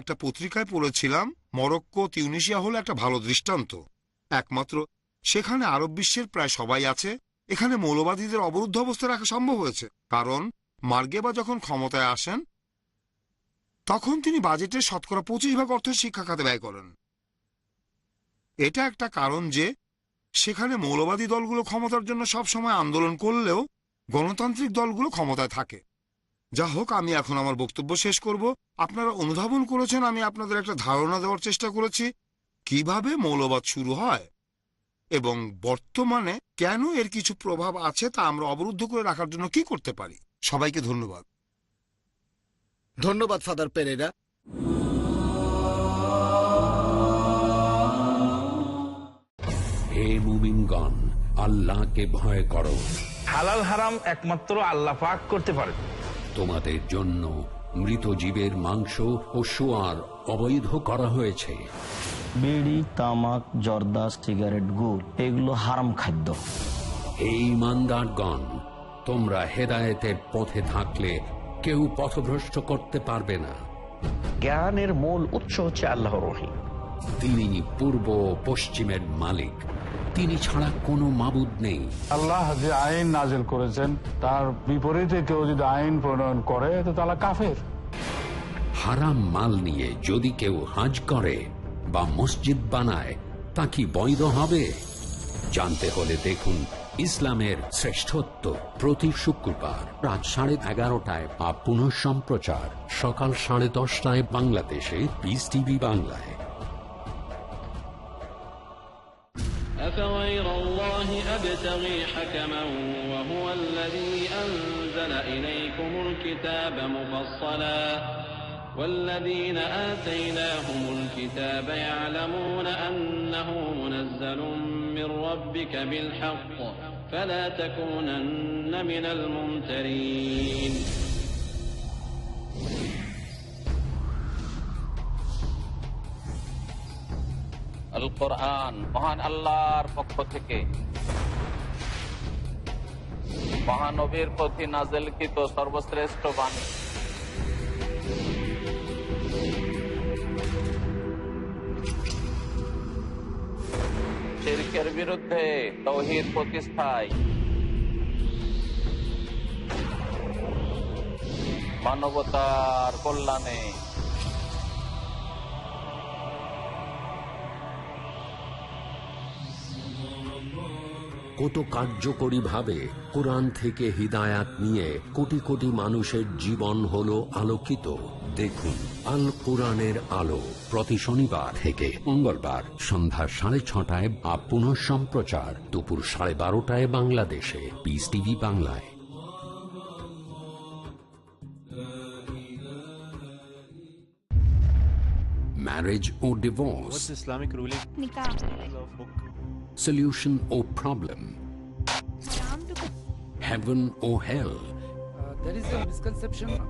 একটা পত্রিকায় পড়েছিলাম, মরক্কো তিউনিশিয়া হলো একটা ভালো দৃষ্টান্ত। একমাত্র সেখানে আরব বিশ্বের প্রায় সবাই আছে, এখানে মৌলবাদীদের অবরুদ্ধ অবস্থা রাখা সম্ভব হয়েছে। কারণ মার্গেবা যখন ক্ষমতায় আসেন, তখন তিনি বাজেটের শতকরা পঁচিশ ভাগ অর্থ শিক্ষা খাতে ব্যয় করেন। এটা একটা কারণ যে সেখানে মৌলবাদী দলগুলো ক্ষমতার জন্য সব সময় আন্দোলন করলেও গণতান্ত্রিক দলগুলো ক্ষমতায় থাকে। যা হোক আমি এখন আমার বক্তব্য শেষ করব। আপনারা অনুধাবন করেছেন আমি আপনাদের একটা ধারণা দেওয়ার চেষ্টা করেছি। কীভাবে মৌলবাদ শুরু হয় এবং বর্তমানে কেন এর কিছু প্রভাব আছে তা আমরা অবরুদ্ধ করে রাখার জন্য কি করতে পারি? সবাইকে ধন্যবাদ। ধন্যবাদ ফাদার পেরেরা। হে মুমিনগণ আল্লাহকে ভয় করো। হালাল হারাম একমাত্র আল্লাহ পাক করতে পারে তোমাদের জন্য মৃত জীবের মাংস ও সোয়ার অবৈধ করা হয়েছে। বিড়ি তামাক জর্দা সিগারেট গুড় এগুলো হারাম খাদ্য। এই ইমানদারগণ তোমরা হেদায়েতের পথে থাকলে কেউ পথভ্রষ্ট করতে পারবে না। জ্ঞানের মূল উৎস হচ্ছে আল্লাহর রহি তিনি পূর্ব পশ্চিমের মালিক। তিনি ছাড়া কোনো মাবুদ নেই। আল্লাহ যে আইন নাজেল করেছেন তার বিপরীতে কেউ যদি আইন প্রণয়ন করে তো তারা কাফের। হারাম মাল নিয়ে যদি কেউ হাজ করে বা মসজিদ বানায় তা কি বৈধ হবে? জানতে হলে দেখুন ইসলামের শ্রেষ্ঠত্ব প্রতি শুক্রবার রাত সাড়ে এগারোটায় বা পুনঃ সম্প্রচার সকাল সাড়ে দশটায় বাংলাদেশে বিস টিভি বাংলায়। أفغير الله أبتغي حكما وهو الذي أنزل إليكم الكتاب مفصلا والذين آتيناهم الكتاب يعلمون أنه منزل من ربك بالحق فلا تكونن من الممترين আল কোরআন মহান আল্লাহর পক্ষ থেকে। মহানবীর প্রতি নাজেলকৃত সর্বশ্রেষ্ঠ বাণী। শিরকের বিরুদ্ধে তৌহিদ প্রতিষ্ঠায় মানবতার কল্যাণে কত কার্যকরীভাবে কোরআন থেকে হিদায়াত নিয়ে কোটি কোটি মানুষের জীবন হলো আলোকিত। দেখুন আল কোরআনের আলো প্রতি শনিবার থেকে মঙ্গলবার সন্ধ্যা সাড়ে ছটায় বা পুনঃ সম্প্রচার দুপুর সাড়ে বারোটায় বাংলাদেশে। পিস টিভি বাংলায়। Marriage or divorce, Islamic ruling? Solution or problem, heaven or hell. there is a misconception.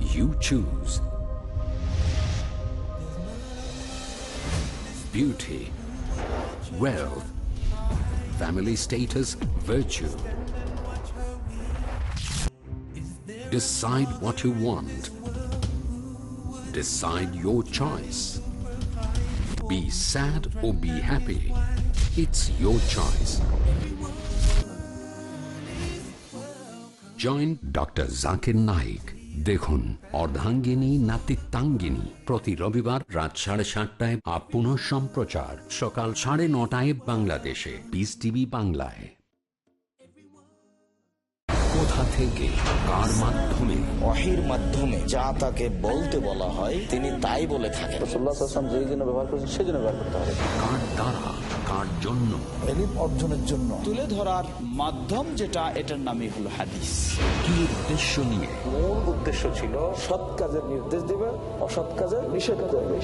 You choose. Beauty, wealth, family status, virtue. Decide what you want. Decide your choice. Be sad or be happy. It's your choice. Joint doctor Zakir Naik দেখুন অর্ধাঙ্গিনী নাতিত্বাঙ্গিনী। প্রতি রবিবার রাত সাড়ে সাতটায় up পুনঃ সম্প্রচার। সকাল সাড়ে নটায় বাংলাদেশে। পিস টিভি বাংলায়। কোথা থেকে কার মাধ্যমে অহির মাধ্যমে যা তাকে বলতে বলা হয় তিনি তাই বলে থাকেন। ব্যবহার করছেন সেজন্য ব্যবহার করতে হবে। কার দ্বারা? কার জন্য। এলিম অর্জনের জন্য। তুলে ধরার মাধ্যম যেটা এটার নামই হলো হাদিস। কি উদ্দেশ্য নিয়ে? মূল উদ্দেশ্য ছিল সৎ কাজের নির্দেশ দিবে অসৎ কাজের নিষেধ করবে।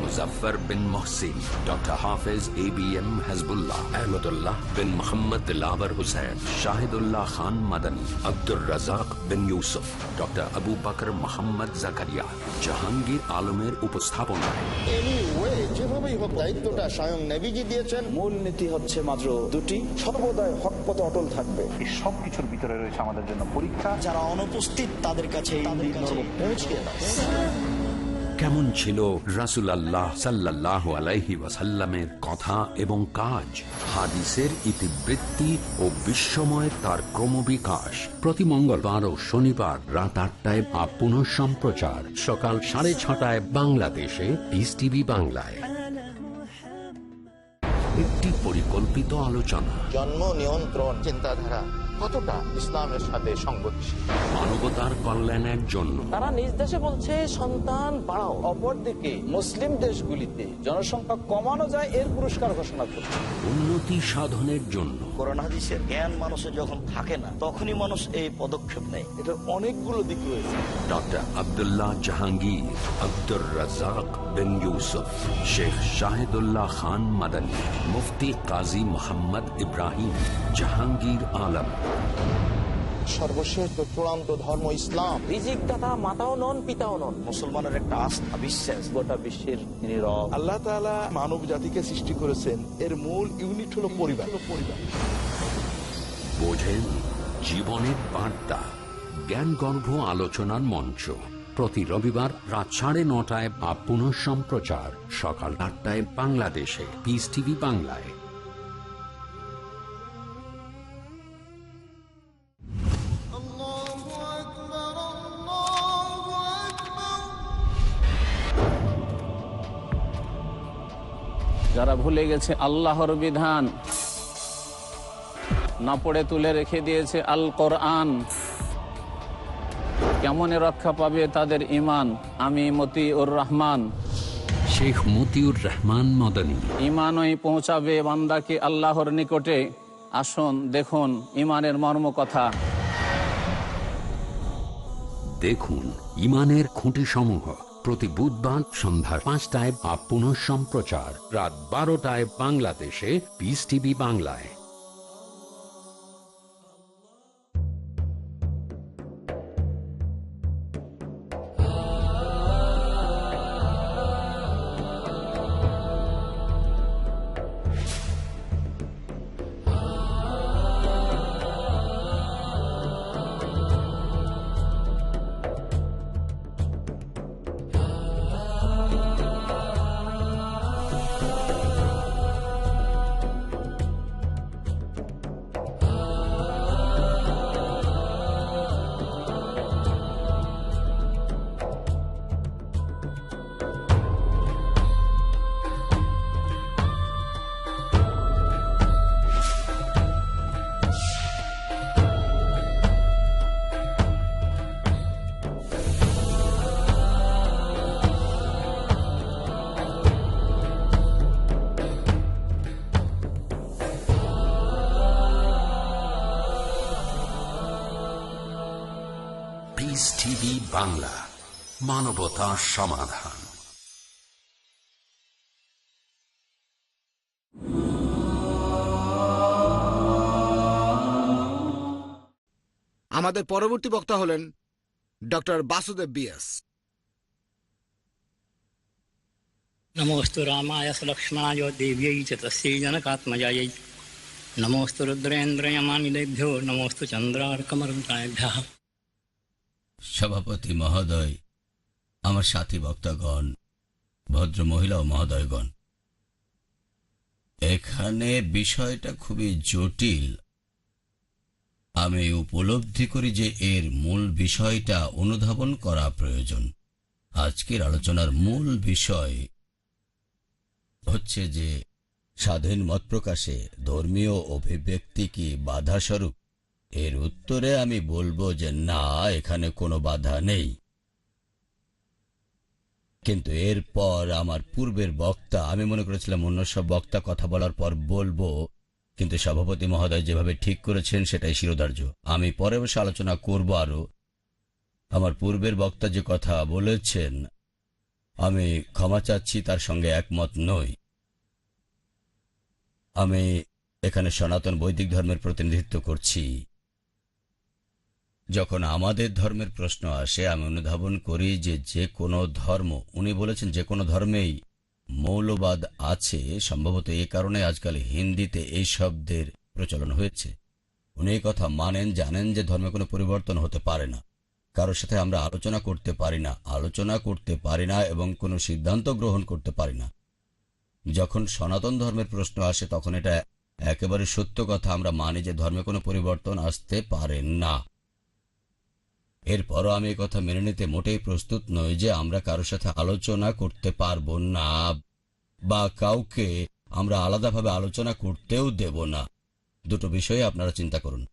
Muzaffar bin Mohsin doctor Hafez A B M Hizbullah Ahmadullah bin Mohammad lover Hussain Shahidullah Khan Madani Abdur Razzak bin Yusuf doctor Abu Bakar Mohammad Zakaria. Jahangir আলমের উপস্থাপনায়। যেভাবেই হোক দায়িত্বটা স্বয়ং নেভিজি দিয়েছেন মূল নীতি হচ্ছে মাত্র দুটি সর্বদাই হক পথে অটল থাকবে। এই সব কিছুর ভিতরে রয়েছে আমাদের জন্য পরীক্ষা। যারা অনুপস্থিত তাদের কাছে পৌঁছিয়ে কেমন ছিল রাসুলাল্লাহ সাল্লাহ আলাইহি ওয়াসাল্লামের কথা এবং কাজ? হাদিসের ইতিবৃত্তি ও বিস্ময় তার ক্রমবিকাশ। প্রতি মঙ্গলবার ও শনিবার রাত আটটায় বা পুনঃ সম্প্রচার। সকাল সাড়ে ছটায় বাংলাদেশে পিস টিভি বাংলায়। একটি পরিকল্পিত আলোচনা। জন্ম নিয়ন্ত্রণ চিন্তাধারা। কতটা ইসলামের সাথে সংগতিশীল? মানবতার কল্যাণের জন্য। তারা নিজ দেশে বলছে সন্তান বাড়াও। অপরদিকে মুসলিম দেশগুলিতে জনসংখ্যা কমানো যায় এর পুরস্কার ঘোষণা করছে। উন্নতি সাধনের জন্য। করোনা হাদিসের জ্ঞান মানুষের যখন থাকে না তখনই মানুষ এই পদক্ষেপ নেয়। এটার অনেকগুলো দিক রয়েছে। ডক্টর আব্দুল্লাহ জাহাঙ্গীর আব্দুর রাজাক বিন ইউসুফ শেখ শাহিদুল্লাহ খান মাদানী মুফতি কাজী মোহাম্মদ ইব্রাহিম জাহাঙ্গীর আলম। সর্বশেষ চূড়ান্ত ধর্ম ইসলাম। রিজিক দাতা মাতাও নন পিতাও নন। মুসলমানের একটা আস্থা বিশ্বাস। গোটা বিশ্বের তিনি আল্লাহ তাআলা মানব জাতিকে সৃষ্টি করেছেন। এর মূল ইউনিট হলো পরিবার। পরিবার বোঝেন জীবনের বার্তা। জ্ঞানগর্ভ আলোচনার মঞ্চ। প্রতি রবিবার রাত সাড়ে নটায় বা পুনঃ সম্প্রচার সকাল আটটায় বাংলাদেশে। পিস টিভি বাংলায়। যারা ভুলে গেছে আল্লাহর বিধান না পড়ে তুলে রেখে দিয়েছে আল কোরআন কেমনে রক্ষা পাবে তাদের ইমান আমি মতিউর রহমান। শেখ মতিউর রহমান মদনী। ইমানই পৌঁছাবে বান্দাকে আল্লাহর নিকটে। আসুন দেখুন ইমানের মর্ম কথা দেখুন ইমানের খুঁটি সমূহ প্রতি বুধবার সন্ধ্যার পাঁচটায় আপ পুনঃ সম্প্রচার রাত বারোটায় বাংলাদেশে পিস টিভি বাংলায়। বাংলা মানবতা সমাধান। আমাদের পরবর্তী বক্তা হলেন ডক্টর বাসুদেব বিএস। নমোস্তু রামায় লক্ষ্মণায় দেব্যই চ তস্যই জনকাত্মজায় নমোস্তু রুদ্রেন্দ্রয়মানিলেভ্যো নমোস্তু চন্দ্রার্কমর্ভ্য সভাপতি মহোদয়, আমার সাথী বক্তাগণ, ভদ্র মহিলা ও মহোদয়গণ। এখানে বিষয়টা খুবই জটিল। আমি উপলব্ধি করি যে এর মূল বিষয়টা অনুধাবন করা প্রয়োজন। আজকের আলোচনার মূল বিষয় হচ্ছে যে স্বাধীন মত প্রকাশে ধর্মীয় অভিব্যক্তি কি বাধা স্বরূপ এর উত্তরে আমি বলব যে, না, এখানে কোনো বাধা নেই। কিন্তু এরপর আমার পূর্বের বক্তা, আমি মনে করেছিলাম অন্য সব বক্তা কথা বলার পর বলব, কিন্তু সভাপতি মহোদয় যেভাবে ঠিক করেছেন, সেটাই শিরোধার্য। আমি পরে বসে আলোচনা করব আরও। আমার পূর্বের বক্তা যে কথা বলেছেন, আমি ক্ষমা চাচ্ছি, তার সঙ্গে একমত নই। আমি এখানে সনাতন বৈদিক ধর্মের প্রতিনিধিত্ব করছি। যখন আমাদের ধর্মের প্রশ্ন আসে, আমি অনুধাবন করি যে যে কোনো ধর্ম, উনি বলেছেন যে কোনো ধর্মেই মৌলবাদ আছে। সম্ভবত এই কারণে আজকাল হিন্দিতে এই শব্দের প্রচলন হয়েছে। উনি কথা মানেন, জানেন যে ধর্মে কোনো পরিবর্তন হতে পারে না। কারোর সাথে আমরা আলোচনা করতে পারি না, আলোচনা করতে পারি না এবং কোনো সিদ্ধান্ত গ্রহণ করতে পারি না। যখন সনাতন ধর্মের প্রশ্ন আসে, তখন এটা একেবারে সত্য কথা। আমরা মানি যে ধর্মে কোনো পরিবর্তন আসতে পারে না। এরপরও আমি কথা মেনে নিতে মোটেই প্রস্তুত নই যে আমরা কারোর সাথে আলোচনা করতে পারব না, বা কাউকে আমরা আলাদাভাবে আলোচনা করতেও দেব না। দুটো বিষয়ে আপনারা চিন্তা করুন।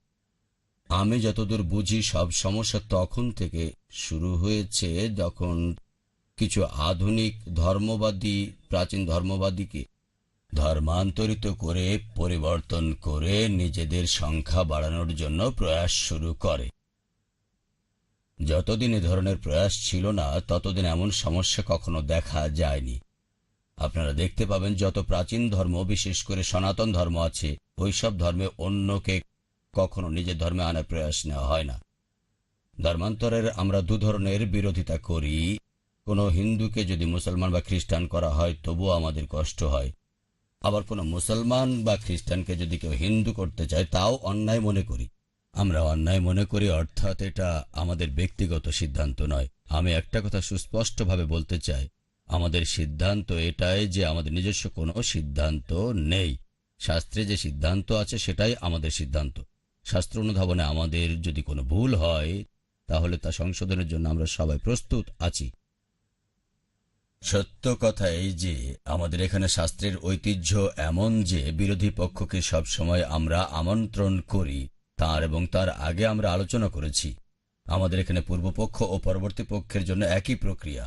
আমি যতদূর বুঝি সব সমস্যা তখন থেকে শুরু হয়েছে যখন কিছু আধুনিক ধর্মবাদী, প্রাচীন ধর্মবাদীকে ধর্মান্তরিত করে, পরিবর্তন করে নিজেদের সংখ্যা বাড়ানোর জন্য প্রয়াস শুরু করে। যতদিন এ ধরনের প্রয়াস ছিল না, ততদিন এমন সমস্যা কখনো দেখা যায়নি। আপনারা দেখতে পাবেন যত প্রাচীন ধর্ম, বিশেষ করে সনাতন ধর্ম আছে, ওইসব ধর্মে অন্যকে কখনো নিজের ধর্মে আনার প্রয়াস নেওয়া হয় না। ধর্মান্তরের আমরা দু ধরনের বিরোধিতা করি। কোনো হিন্দুকে যদি মুসলমান বা খ্রিস্টান করা হয়, তবুও আমাদের কষ্ট হয়। আবার কোনো মুসলমান বা খ্রিস্টানকে যদি কেউ হিন্দু করতে চায়, তাও অন্যায় মনে করি। আমরা অন্যায় মনে করি, অর্থাৎ এটা আমাদের ব্যক্তিগত সিদ্ধান্ত নয়। আমি একটা কথা সুস্পষ্টভাবে বলতে চাই। আমাদের সিদ্ধান্ত এটাই যে আমাদের নিজস্ব কোনো সিদ্ধান্ত নেই। শাস্ত্রে যে সিদ্ধান্ত আছে সেটাই আমাদের সিদ্ধান্ত। শাস্ত্র অনুধাবনে আমাদের যদি কোনো ভুল হয়, তাহলে তা সংশোধনের জন্য আমরা সবাই প্রস্তুত আছি। সত্য কথা এই যে, আমাদের এখানে শাস্ত্রের ঐতিহ্য এমন যে, বিরোধী পক্ষকে সব সময় আমরা আমন্ত্রণ করি। তার এবং তার আগে আমরা আলোচনা করেছি। আমাদের এখানে পূর্বপক্ষ ও পরবর্তী পক্ষের জন্য একই প্রক্রিয়া।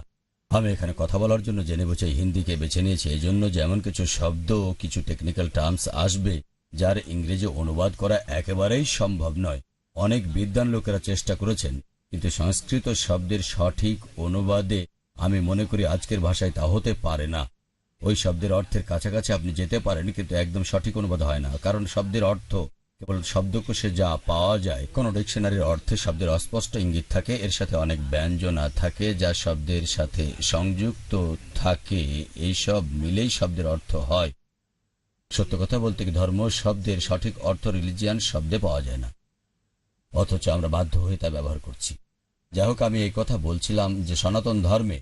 আমি এখানে কথা বলার জন্য জেনে বুঝে হিন্দিকে বেছে নিয়েছি এই জন্য যে এমন কিছু শব্দ ও কিছু টেকনিক্যাল টার্মস আসবে, যার ইংরেজি অনুবাদ করা একেবারেই সম্ভব নয়। অনেক বিদ্বান লোকেরা চেষ্টা করেছেন, কিন্তু সংস্কৃত শব্দের সঠিক অনুবাদে আমি মনে করি আজকের ভাষায় তা হতে পারে না। ওই শব্দের অর্থের কাছাকাছি আপনি যেতে পারেন, কিন্তু একদম সঠিক অনুবাদ হয় না, কারণ শব্দের অর্থ কেবল শব্দকোষে যা পাওয়া যায়, কোন ডিকশনারির অর্থে শব্দের অস্পষ্ট ইঙ্গিত থাকে, এর সাথে অনেক ব্যঞ্জনা থাকে, যা শব্দের সাথে সংযুক্ত থাকে। এইসব মিলেই শব্দের অর্থ হয়। সত্য কথা বলতে কি ধর্ম শব্দের সঠিক অর্থ রিলিজিয়ান শব্দে পাওয়া যায় না। অথচ আমরা বাধ্য হয়ে তা ব্যবহার করছি। যাই হোক, আমি এই কথা বলছিলাম যে সনাতন ধর্মে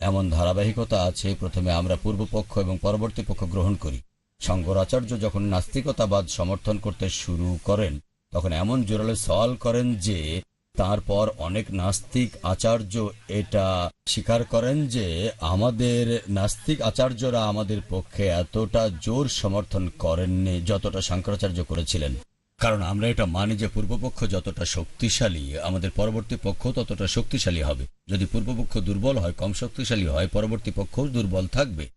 এমন ধারাবাহিকতা আছে, প্রথমে আমরা পূর্বপক্ষ এবং পরবর্তী পক্ষ গ্রহণ করি। শঙ্করাচার্য যখন নাস্তিকতাবাদ সমর্থন করতে শুরু করেন, তখন এমন জোরালো সওয়াল করেন যে তারপর অনেক নাস্তিক আচার্য এটা স্বীকার করেন যে, আমাদের নাস্তিক আচার্যরা আমাদের পক্ষে এতটা জোর সমর্থন করেননি যতটা শঙ্করাচার্য করেছিলেন। কারণ আমরা এটা মানি যে, পূর্বপক্ষ যতটা শক্তিশালী, আমাদের পরবর্তী পক্ষ ততটা শক্তিশালী হবে। যদি পূর্বপক্ষ দুর্বল হয়, কম শক্তিশালী হয়, পরবর্তী পক্ষও দুর্বল থাকবে।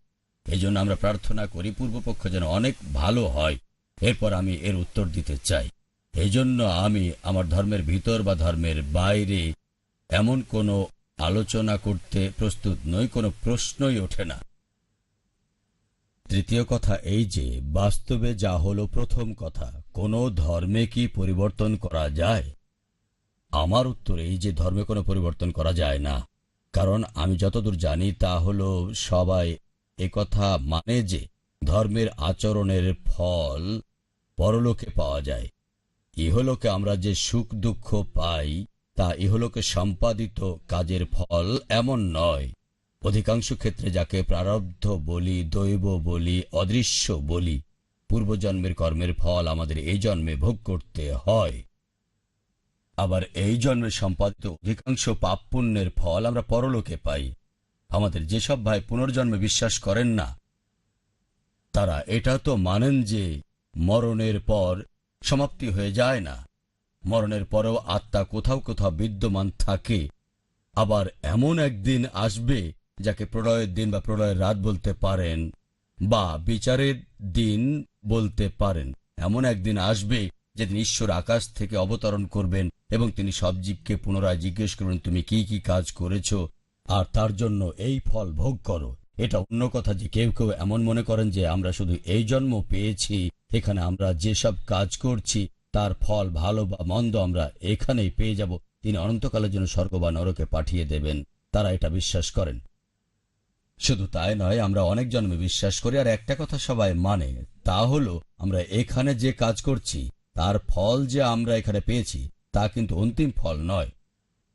এই জন্য আমরা প্রার্থনা করি পূর্বপক্ষ যেন অনেক ভালো হয়। এরপর আমি এর উত্তর দিতে চাই। এই জন্য আমি আমার ধর্মের ভিতর বা ধর্মের বাইরে এমন কোনো আলোচনা করতে প্রস্তুত নই, কোনো প্রশ্নই ওঠে না। তৃতীয় কথা এই যে, বাস্তবে যা হলো প্রথম কথা, কোনো ধর্মে কি পরিবর্তন করা যায়? আমার উত্তর এই যে, ধর্মে কোনো পরিবর্তন করা যায় না। কারণ আমি যতদূর জানি তা হলো সবাই কথা মানে যে ধর্মের আচরণের ফল পরলোকে পাওয়া যায়। ইহলোকে আমরা যে সুখ দুঃখ পাই, তা ইহলোকে সম্পাদিত কাজের ফল এমন নয়। অধিকাংশ ক্ষেত্রে যাকে প্রারব্ধ বলি, দৈব বলি, অদৃশ্য বলি, পূর্বজন্মের কর্মের ফল আমাদের এই জন্মে ভোগ করতে হয়। আবার এই জন্মে সম্পাদিত অধিকাংশ পাপ পুণ্যের ফল আমরা পরলোকে পাই। আমাদের যেসব ভাই পুনর্জন্মে বিশ্বাস করেন না, তারা এটা তো মানেন যে মরণের পর সমাপ্তি হয়ে যায় না। মরণের পরেও আত্মা কোথাও কোথাও বিদ্যমান থাকে। আবার এমন একদিন আসবে যাকে প্রলয়ের দিন বা প্রলয়ের রাত বলতে পারেন বা বিচারের দিন বলতে পারেন। এমন একদিন আসবে যেদিন ঈশ্বর আকাশ থেকে অবতরণ করবেন এবং তিনি সব জীবকে পুনরায় জিজ্ঞেস করবেন, তুমি কি কি কাজ করেছ? আর তার জন্য এই ফল ভোগ করো। এটা অন্য কথা যে কেউ কেউ এমন মনে করেন যে আমরা শুধু এই জন্ম পেয়েছি, এখানে আমরা যেসব কাজ করছি, তার ফল ভালো বা মন্দ আমরা এখানেই পেয়ে যাব। তিনি অনন্তকালের জন্য স্বর্গ বা নরকে পাঠিয়ে দেবেন। তারা এটা বিশ্বাস করেন। শুধু তাই নয়, আমরা অনেক জন্মে বিশ্বাস করি, আর একটা কথা সবাই মানে তা হলো আমরা এখানে যে কাজ করছি, তার ফল যে আমরা এখানে পেয়েছি, তা কিন্তু অন্তিম ফল নয়।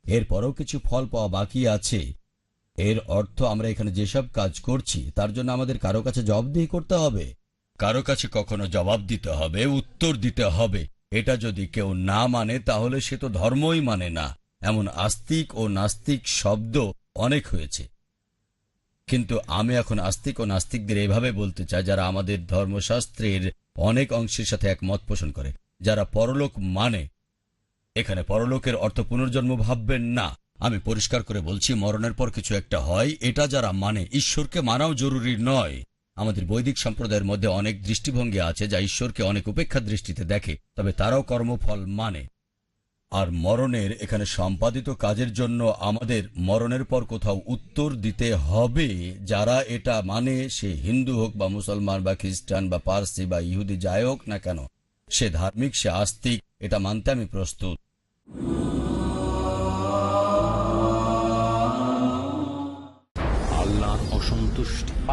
এরপরও কিছু ফল পাওয়া বাকি আছে। এর অর্থ আমরা এখানে যেসব কাজ করছি, তার জন্য আমাদের কারও কাছে জবাবদিহি করতে হবে। কারও কাছে কখনো জবাব দিতে হবে, উত্তর দিতে হবে। এটা যদি কেউ না মানে তাহলে সে তো ধর্মই মানে না। এমন আস্তিক ও নাস্তিক শব্দ অনেক হয়েছে। কিন্তু আমি এখন আস্তিক ও নাস্তিকদের এভাবে বলতে চাই, যারা আমাদের ধর্মশাস্ত্রের অনেক অংশের সাথে একমত পোষণ করে। যারা পরলোক মানে এখানে পরলোকের অর্থ পুনর্জন্ম ভাববেন না। আমি পরিষ্কার করে বলছি, মরণের পর কিছু একটা হয়, এটা যারা মানে ঈশ্বরকে মানাও জরুরি নয়। আমাদের বৈদিক সম্প্রদায়ের মধ্যে অনেক দৃষ্টিভঙ্গি আছে যা ঈশ্বরকে অনেক উপেক্ষা দৃষ্টিতে দেখে, তবে তারাও কর্মফল মানে। আর মরণের এখানে সম্পাদিত কাজের জন্য আমাদের মরণের পর কোথাও উত্তর দিতে হবে, যারা এটা মানে সে হিন্দু হোক বা মুসলমান বা খ্রিস্টান বা পার্সি বা ইহুদি যাই হোক না কেন, সে ধার্মিক, সে আস্তিক, এটা মানতে আমি প্রস্তুত।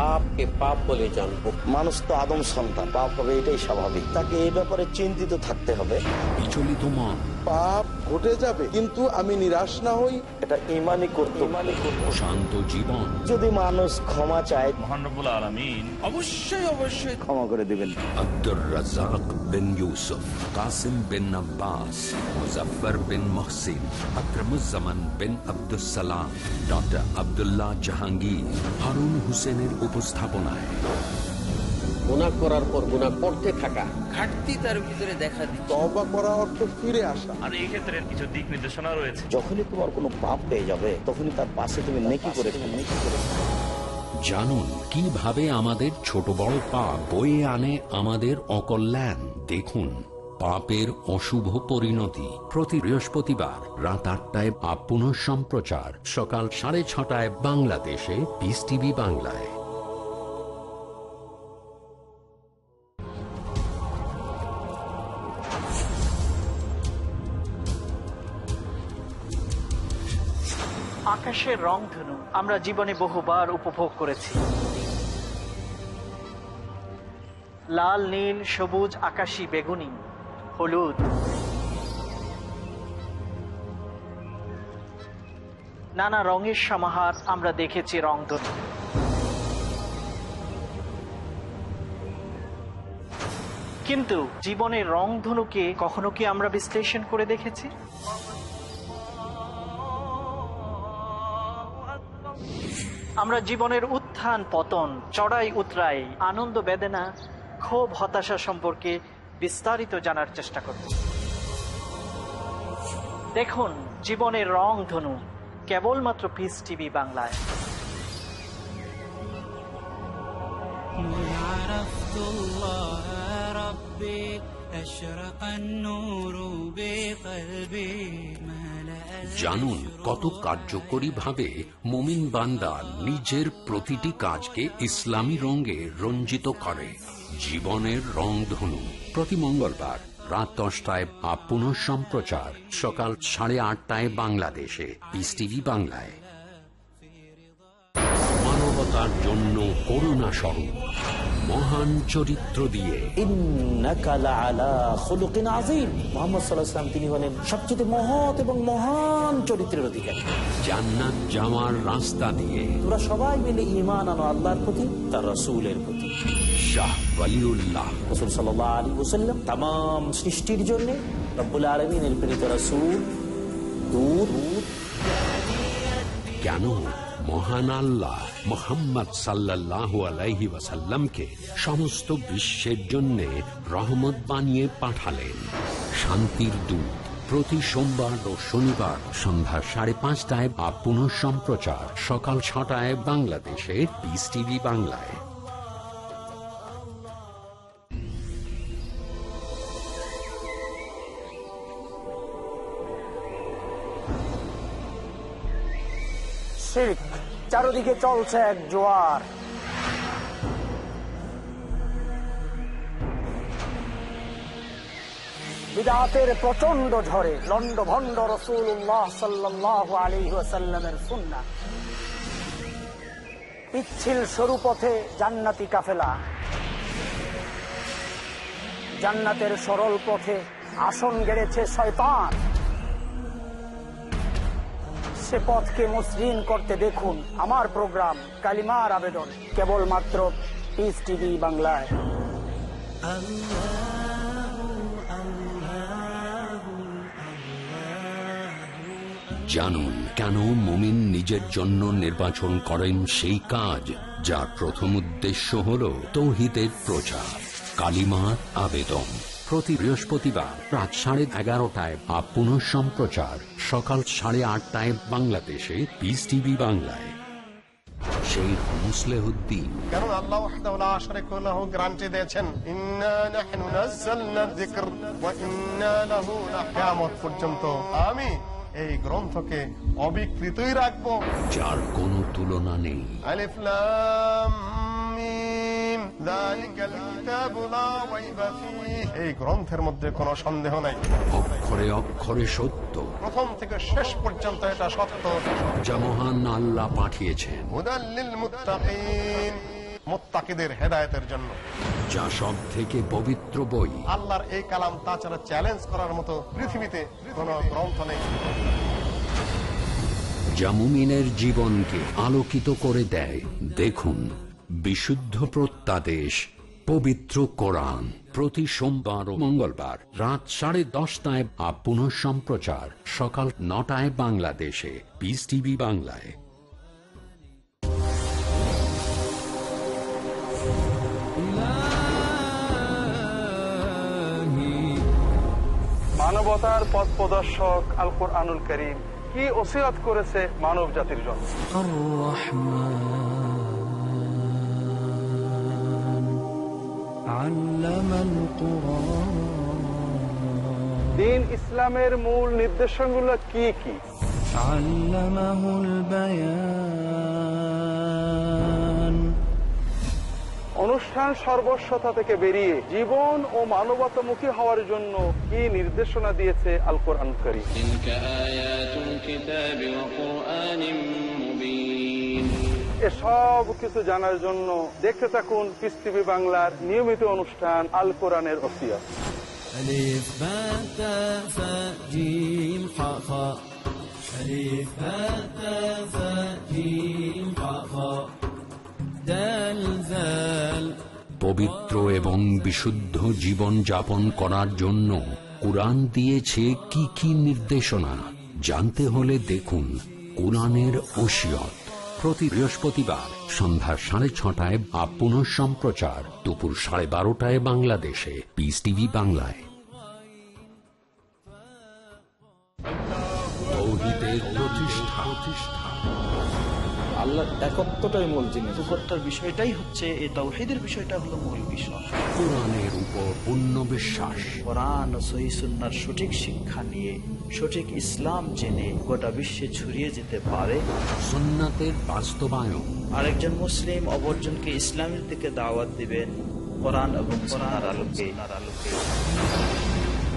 Bye. পাপকে পাপ বলে জানব। মানুষ তো আদম সন্তান পাপ হবে এটাই স্বাভাবিক। তাকে এই ব্যাপারে চিন্তিত থাকতে হবে। বিচলিত মন পাপ ঘটে যাবে কিন্তু আমি নিরাশ না হই। এটা ইমানই করতে শান্ত জীবন। যদি মানুষ ক্ষমা চায় মহানবুল আলমিন অবশ্যই অবশ্যই ক্ষমা করে দিবেন। আব্দুর রাজাক বিন ইউসুফ কাসিম বিন আব্বাস মুজফর বিন মহসিন আকরমুজ্জামান বিন আব্দুস সালাম ডক্টর আব্দুল্লাহ জাহাঙ্গীর হারুন হোসেনের উপস্থাপনায় গুণা করার পর গুণা করতে থাকা। ঘাটতি তার ভিতরে দেখা দিচ্ছে। তবা করা অর্থ ফিরে আসা। আর এই ক্ষেত্রে কিছু দিক নির্দেশনা রয়েছে। যখনই তোমার কোনো পাপ পেয়ে যাবে তখনই তার পাশে তুমি নেকি করে নেকি করে জানুন কীভাবে আমাদের ছোট বড় পাপ বয়ে আনে আমাদের অকল্যাণ? দেখুন পাপের অশুভ পরিণতি। প্রতি বৃহস্পতিবার রাত আটটায় আপ সম্প্রচার সকাল সাড়ে ছটায় বাংলাদেশে পিস টিভি বাংলায়। আকাশের রং ধনু, আমরা জীবনে বহুবার উপভোগ করেছি। লাল, নীল, সবুজ, আকাশী, বেগুনি, হলুদ। নানা রঙের সমাহার আমরা দেখেছি রংধনু কিন্তু জীবনের রংধনুকে কখনো কি আমরা বিশ্লেষণ করে দেখেছি? আমরা জীবনের উত্থান পতন চড়াই উতরাই আনন্দ বেদনা ক্ষোভ হতাশা সম্পর্কে বিস্তারিত জানার চেষ্টা করব দেখুন জীবনের রং ধনু কেবলমাত্র পিস টিভি বাংলায় عرفت الله ربي জানুন কত কার্যকরী ভাবে মুমিন বান্দা নিজের প্রতিটি কাজকে ইসলামী রঙে রঞ্জিত করে। জীবনের রংধনু প্রতি মঙ্গলবার রাত দশটায় বা সম্প্রচার। সকাল সাড়ে আটটায় বাংলাদেশে। পিস টিভি বাংলায়। মানবতার জন্য করুণা স্বরূপ। মহান চরিত্র দিয়ে। তিনি হলেন সবচেয়ে মহৎ এবং মহান চরিত্রের অধিকারী। জান্নাত যাওয়ার রাস্তা দিয়ে। তোমরা সবাই মিলে ইমান আনো আল্লাহর প্রতি তার রসুলের প্রতি। শাহ ওয়ালিউল্লাহ। রসুল সাল্লাহ আলী ওসাল্লাম তাম সৃষ্টির জন্য রব্বুল আলমিনের প্রেরিত রসুল। দূর। কেন? মহান আল্লাহ মোহাম্মদ সাল্লাহ আলাইহি ওয়াসাল্লামকে সমস্ত বিশ্বের জন্য রহমত বানিয়ে পাঠালেন। শান্তির দূত প্রতি সোমবার ও শনিবার সন্ধ্যা সাড়ে পাঁচটায় বা পুনঃ সম্প্রচার সকাল ছটায় বাংলাদেশে বিস টিভি বাংলায়। শিখ চারদিকে চলছে এক জোয়ার। বিদাতের প্রচণ্ড ঝড়ে লন্ড ভন্ড রসুল্লাহ সাল্লাহ আলী ওয়াসাল্লামের সুন্না পিচ্ছিল সরু পথে জান্নাতি কাফেলা। জান্নাতের সরল পথে আসন গেড়েছে শয়তান। সে পথকে মসৃণ করতে দেখুন আমার প্রোগ্রাম, কালিমার আবেদন, কেবলমাত্র পিস টিভি বাংলায়। জানুন কেন মুমিন নিজের জন্য নির্বাচন করেন সেই কাজ, যার প্রথম উদ্দেশ্য হল তৌহিদের প্রচার, কালিমার আবেদন। প্রতি বৃহস্পতিবার রাত সাড়ে এগারোটায় বা পুনঃ সম্প্রচার। সকাল সাড়ে আটটায় বাংলাদেশে পিস টিভি বাংলায়। শেখ মুসলেহুদ্দিন। কারণ আল্লাহ ওয়াহদাহু লা লাহু গ্যারান্টি দিয়েছেন? ইন্না নাহনু নাযালনা যিকর ওয়া ইন্না লাহু কিয়ামত পর্যন্ত আমি এই গ্রন্থকে অবিকৃতই রাখব। যার কোনো তুলনা নেই। আলিফ লাম এই গ্রন্থের মধ্যে কোনো সন্দেহ নাই। অক্ষরে অক্ষরে সত্য। প্রথম থেকে শেষ পর্যন্ত এটা সত্য। যা মহান আল্লাহ পাঠিয়েছেন। মুত্তাকিদের হেদায়েতের জন্য। যা সব থেকে পবিত্র বই। আল্লাহর এই কালাম তাছাড়া চ্যালেঞ্জ করার মতো পৃথিবীতে কোনো গ্রন্থ নেই। যা মুমিনের জীবনকে আলোকিত করে দেয়। দেখুন। বিশুদ্ধ প্রত্যাদেশ পবিত্র কোরআন। প্রতি সোমবার ও মঙ্গলবার রাত সাড়ে দশটায় আপ পুনঃ সম্প্রচার। সকাল নটায় বাংলাদেশে। পিস টিভি বাংলায়। মানবতার পথ প্রদর্শক আল কোরআনুল করিম কি ওসিরাত করেছে মানব জাতির জন্য দিন ইসলামের মূল নির্দেশনগুলো কি কি? অনুষ্ঠান সর্বস্বতা থেকে বেরিয়ে জীবন ও মানবতামুখী হওয়ার জন্য কি নির্দেশনা দিয়েছে আলকোর আনকারী এসব কিছু জানার জন্য দেখতে থাকুন পিস টিভি বাংলার নিয়মিত অনুষ্ঠান আল কোরআনের ওসিয়া ألف باء تاء ثاء جيم حاء خاء ألف باء تاء ثاء جيم حاء خاء دال ذال পবিত্র এবং বিশুদ্ধ জীবন যাপন করার জন্য কোরআন দিয়েছে কি কি নির্দেশনা জানতে হলে দেখুন কোরআনের ওসিয়ত প্রতি বৃহস্পতিবার সন্ধ্যা সাড়ে ছটায় বা পুনঃ সম্প্রচার দুপুর সাড়ে বারোটায় বাংলাদেশে। পিস টিভি বাংলায়। প্রতিষ্ঠা। আল্লাহর একত্বটাই মূল জিনিস। একত্বর বিষয়টাই হচ্ছে এই তাওহীদের বিষয়টা হলো মূল বিষয়। কোরআনের উপর পূর্ণ বিশ্বাস। কোরআন ও সহি সুন্নাহর সঠিক শিক্ষা নিয়ে সঠিক ইসলাম জেনে গোটা বিশ্বে ছড়িয়ে যেতে পারে। সুন্নাতের বাস্তবায়ন। আরেকজন মুসলিম অপরজনকে ইসলামের দিকে দাওয়াত দিবেন কোরআন এবং কোরআন আলোকে আলোকে।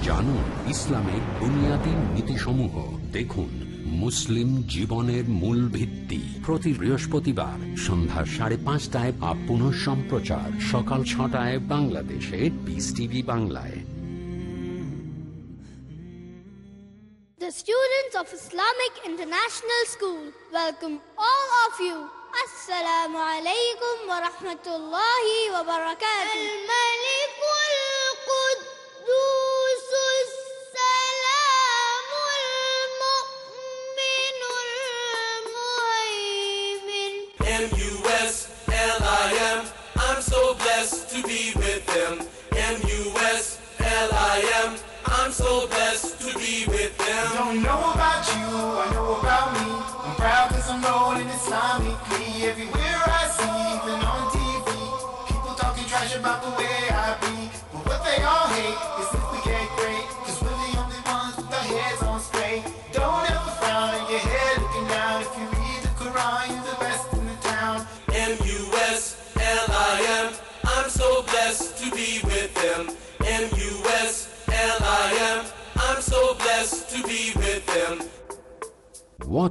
জানুন ইসলামের বুনিয়াদী নীতিসমূহ। দেখুন। মুসলিম জীবনের মূল ভিত্তি প্রতি বৃহস্পতিবার সন্ধ্যা সাড়ে পাঁচটায় বা পুনঃ সম্প্রচার সকাল ছটায় বাংলাদেশে পিস টিভি বাংলায় The students of Islamic International School welcome all of you. Assalamu alaikum wa rahmatullahi wa barakatuh.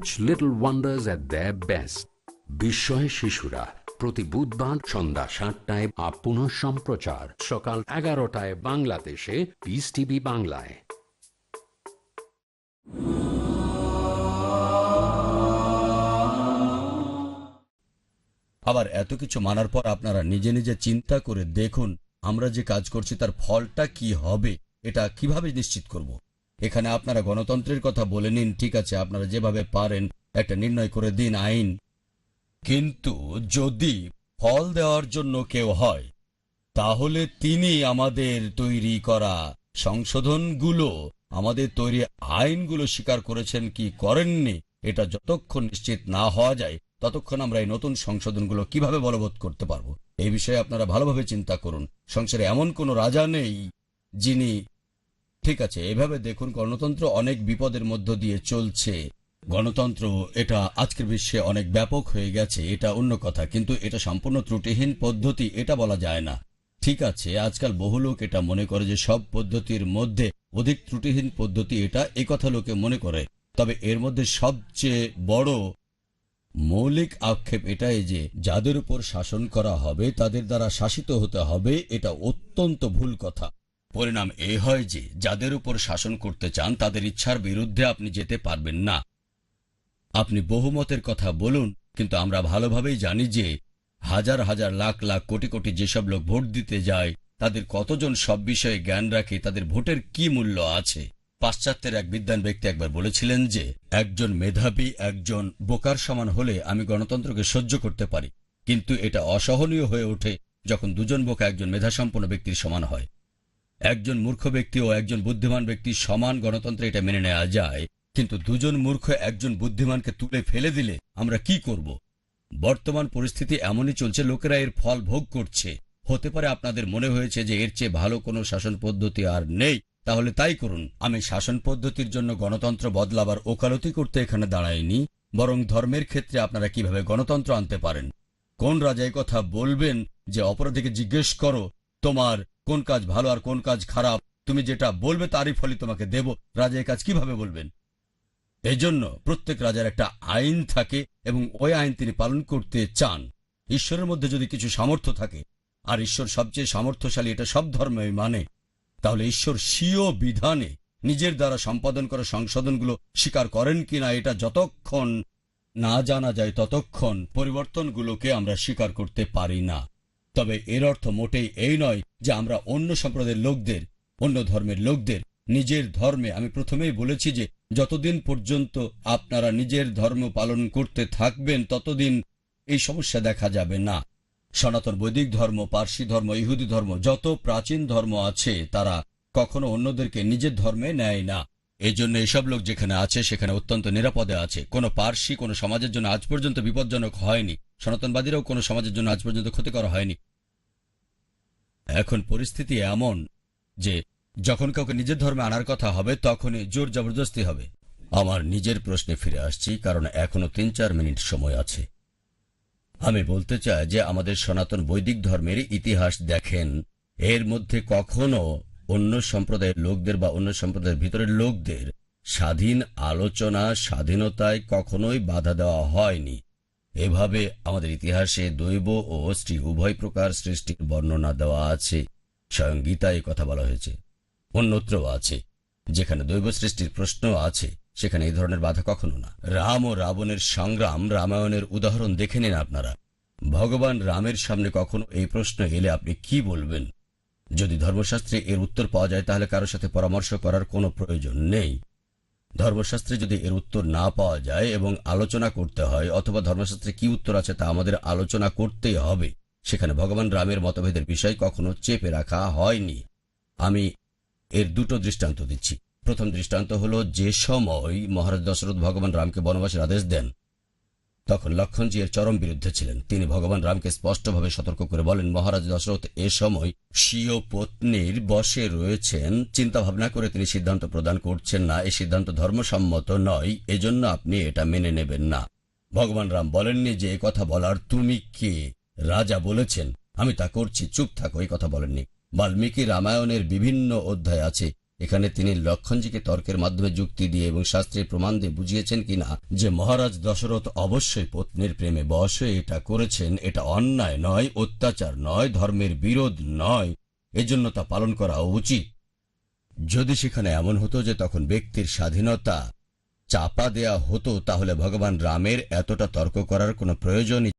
Little Wonders at the best বিস্ময় শিশুরা প্রতি বুধবার সন্ধ্যা সাতটায় আপন সম্প্রচার। সকাল এগারোটায় বাংলাদেশে পিস টিভি বাংলায়। আবার এত কিছু মানার পর আপনারা নিজে নিজে চিন্তা করে দেখুন, আমরা যে কাজ করছি তার ফলটা কি হবে, এটা কীভাবে নিশ্চিত করব? এখানে আপনারা গণতন্ত্রের কথা বলে নিন, ঠিক আছে? আপনারা যেভাবে পারেন, একটা নির্ণয় করে দিন আইন। কিন্তু যদি ফল দেওয়ার জন্য কেউ হয়, তাহলে তিনি আমাদের তৈরি করা সংশোধনগুলো, আমাদের তৈরি আইনগুলো স্বীকার করেছেন কি করেননি, এটা যতক্ষণ নিশ্চিত না হওয়া যায়, ততক্ষণ আমরা এই নতুন সংশোধনগুলো কীভাবে বলবৎ করতে পারব? এই বিষয়ে আপনারা ভালোভাবে চিন্তা করুন। সংসারে এমন কোনো রাজা নেই যিনি ঠিক আছে, এভাবে দেখুন, গণতন্ত্র অনেক বিপদের মধ্য দিয়ে চলছে। গণতন্ত্র, এটা আজকের বিশ্বে অনেক ব্যাপক হয়ে গেছে, এটা অন্য কথা, কিন্তু এটা সম্পূর্ণ ত্রুটিহীন পদ্ধতি, এটা বলা যায় না। ঠিক আছে, আজকাল বহু লোক এটা মনে করে যে সব পদ্ধতির মধ্যে অধিক ত্রুটিহীন পদ্ধতি, এটা এই কথা লোকে মনে করে। তবে এর মধ্যে সবচেয়ে বড় মৌলিক আক্ষেপ এটাই যে, যাদের উপর শাসন করা হবে, তাদের দ্বারা শাসিত হতে হবে, এটা অত্যন্ত ভুল কথা। পরিণাম এ হয় যে, যাদের উপর শাসন করতে চান, তাদের ইচ্ছার বিরুদ্ধে আপনি যেতে পারবেন না। আপনি বহুমতের কথা বলুন, কিন্তু আমরা ভালোভাবেই জানি যে, হাজার হাজার লাখ লাখ কোটি কোটি যেসব লোক ভোট দিতে যায়, তাদের কতজন সব বিষয়ে জ্ঞান রাখে, তাদের ভোটের কি মূল্য আছে? পাশ্চাত্যের এক বিদ্যান ব্যক্তি একবার বলেছিলেন যে, একজন মেধাবী, একজন বোকার সমান হলে আমি গণতন্ত্রকে সহ্য করতে পারি। কিন্তু এটা অসহনীয় হয়ে ওঠে যখন দুজন বোকা একজন মেধাসম্পন্ন ব্যক্তির সমান হয়। একজন মূর্খ ব্যক্তি ও একজন বুদ্ধিমান ব্যক্তি সমান গণতন্ত্রে এটা মেনে নেওয়া যায়। কিন্তু দুজন মূর্খ একজন বুদ্ধিমানকে তুলে ফেলে দিলে আমরা কি করব? বর্তমান পরিস্থিতি এমনই চলছে, লোকেরা এর ফল ভোগ করছে। হতে পারে আপনাদের মনে হয়েছে যে এর চেয়ে ভালো কোনো শাসন পদ্ধতি আর নেই। তাহলে তাই করুন। আমি শাসন পদ্ধতির জন্য গণতন্ত্র বদলাবার ওকালতি করতে এখানে দাঁড়াইনি, বরং ধর্মের ক্ষেত্রে আপনারা কীভাবে গণতন্ত্র আনতে পারেন? কোন রাজা কথা বলবেন যে অপরাধীকে জিজ্ঞেস করো, তোমার কোন কাজ ভালো আর কোন কাজ খারাপ, তুমি যেটা বলবে তারই ফলে তোমাকে দেব। রাজা কাজ কীভাবে বলবেন? এজন্য প্রত্যেক রাজার একটা আইন থাকে এবং ওই আইন তিনি পালন করতে চান। ঈশ্বরের মধ্যে যদি কিছু সামর্থ্য থাকে, আর ঈশ্বর সবচেয়ে সামর্থ্যশালী, এটা সব ধর্মই মানে তাহলে ঈশ্বর স্বীয় বিধানে নিজের দ্বারা সম্পাদন করা সংশোধনগুলো স্বীকার করেন কিনা, এটা যতক্ষণ না জানা যায় ততক্ষণ পরিবর্তনগুলোকে আমরা স্বীকার করতে পারি না। তবে এর অর্থ মোটেই এই নয় যে আমরা অন্য সম্প্রদায়ের লোকদের, অন্য ধর্মের লোকদের, নিজের ধর্মে, আমি প্রথমেই বলেছি যে যতদিন পর্যন্ত আপনারা নিজের ধর্ম পালন করতে থাকবেন, ততদিন এই সমস্যা দেখা যাবে না। সনাতন বৈদিক ধর্ম, পার্সি ধর্ম, ইহুদি ধর্ম, যত প্রাচীন ধর্ম আছে, তারা কখনো অন্যদেরকে নিজের ধর্মে নেয় না। এই জন্য এসব লোক যেখানে আছে, সেখানে অত্যন্ত নিরাপদে আছে। কোনো পার্সি, কোনো সমাজের জন্য আজ পর্যন্ত বিপজ্জনক হয়নি। সনাতনবাদীরাও কোনো সমাজের জন্য আজ পর্যন্ত ক্ষতি করা হয়নি। এখন পরিস্থিতি এমন যে যখন কাউকে নিজের ধর্মে আনার কথা হবে, তখনই জোর জবরদস্তি হবে। আমার নিজের প্রশ্নে ফিরে আসছি, কারণ এখনও তিন চার মিনিট সময় আছে। আমি বলতে চাই যে আমাদের সনাতন বৈদিক ধর্মের ইতিহাস দেখেন, এর মধ্যে কখনো অন্য সম্প্রদায়ের লোকদের বা অন্য সম্প্রদায়ের ভিতরের লোকদের স্বাধীন আলোচনা স্বাধীনতায় কখনোই বাধা দেওয়া হয়নি। এভাবে আমাদের ইতিহাসে দৈব ও শ্রী উভয় প্রকার সৃষ্টির বর্ণনা দেওয়া আছে। স্বয়ং গীতায় কথা বলা হয়েছে। অন্যত্রও আছে। যেখানে দৈব সৃষ্টির প্রশ্ন আছে, সেখানে এই ধরনের বাধা কখনো না। রাম ও রাবণের সংগ্রাম রামায়ণের উদাহরণ দেখে নিন আপনারা। ভগবান রামের সামনে কখনো এই প্রশ্ন এলে আপনি কি বলবেন? যদি ধর্মশাস্ত্রে এর উত্তর পাওয়া যায়, তাহলে কারোর সাথে পরামর্শ করার কোনো প্রয়োজন নেই। ধর্মশাস্ত্রে যদি এর উত্তর না পাওয়া যায় এবং আলোচনা করতে হয়, অথবা ধর্মশাস্ত্রে কি উত্তর আছে তা আমাদের আলোচনা করতেই হবে। সেখানে ভগবান রামের মতভেদের বিষয় কখনো চেপে রাখা হয়নি। আমি এর দুটো দৃষ্টান্ত দিচ্ছি। প্রথম দৃষ্টান্ত হলো যে সময় মহারাজ দশরথ ভগবান রামকে বনবাসের আদেশ দেন। তখন লক্ষণজি এর চরম বিরুদ্ধে ছিলেন। তিনি ভগবান রামকে স্পষ্টভাবে সতর্ক করে বলেন, মহারাজ দশরথ এ সময় স্বীয় পত্নীর বসে রয়েছেন। চিন্তা ভাবনা করে তিনি সিদ্ধান্ত প্রদান করছেন না। এই সিদ্ধান্ত ধর্মসম্মত নয়। এজন্য আপনি এটা মেনে নেবেন না। ভগবান রাম বলেননি যে এ কথা বলার তুমি কে? রাজা বলেছেন, আমি তা করছি। চুপ থাকো এই কথা বলেননি। বাল্মীকি রামায়ণের বিভিন্ন অধ্যায় আছে। এখানে তিনি লক্ষণজিকে তর্কের মাধ্যমে যুক্তি দিয়ে এবং শাস্ত্রের প্রমাণ দিয়ে বুঝিয়েছেন কিনা যে মহারাজ দশরথ অবশ্যই পত্নীর প্রেমে হয়ে এটা করেছেন, এটা অন্যায় নয়, অত্যাচার নয়, ধর্মের বিরোধ নয়, এজন্য তা পালন করা উচিত। যদি সেখানে এমন হতো যে তখন ব্যক্তির স্বাধীনতা চাপা দেয়া হতো, তাহলে ভগবান রামের এতটা তর্ক করার কোনো প্রয়োজনই